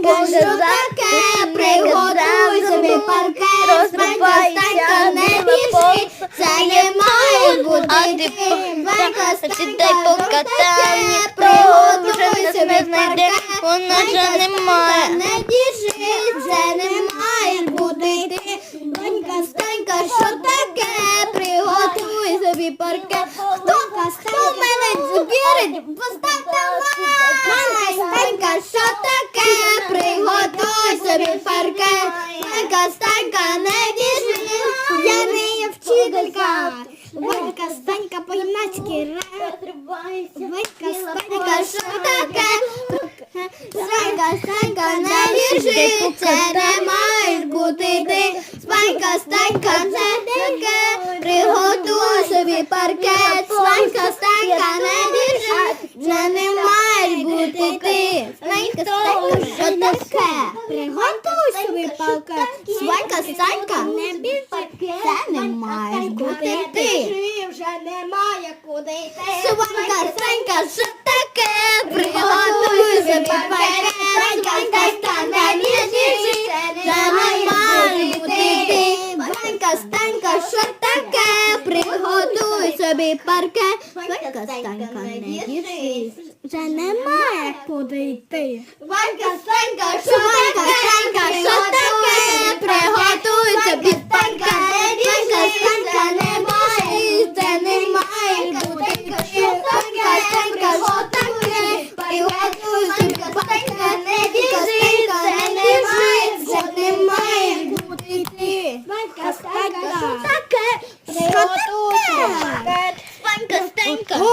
Станька, що таке? Приготуй собі паркет. Станька, не біжи, це не має бути А ти ти. пока- Станька, сідай по що катам, Приготуй собі паркет. вона вже немає. Не біжи, це не має бути ти. Станька, станька, що таке? Приготуй собі паркет. Хто, хто мене збірить? Поставте лайк. Станька, що таке? Приготуй собі паркет. Станька, станька, не біжи. Я не вчителька. Ванька, станька по-гімнацьки. Ванька, станька, що таке? Станька, станька, не біжи, це не маєш бути ти. Спанька, станька, це таке. Приготуй собі паркет. Спанька, станька, не біжи, це не маєш бути ти. Спанька, станька, що таке? Спанька, станька, не це не маєш бути ти. вже немає куди йти. Сванька, Санька, що таке? Приготуй собі паркет. Санька, Санька, не біжи, це не має бути ти. Санька, Станька, що таке? Приготуй собі паркет. Санька, Станька, не біжи, це немає куди йти. Ванька, Станька, що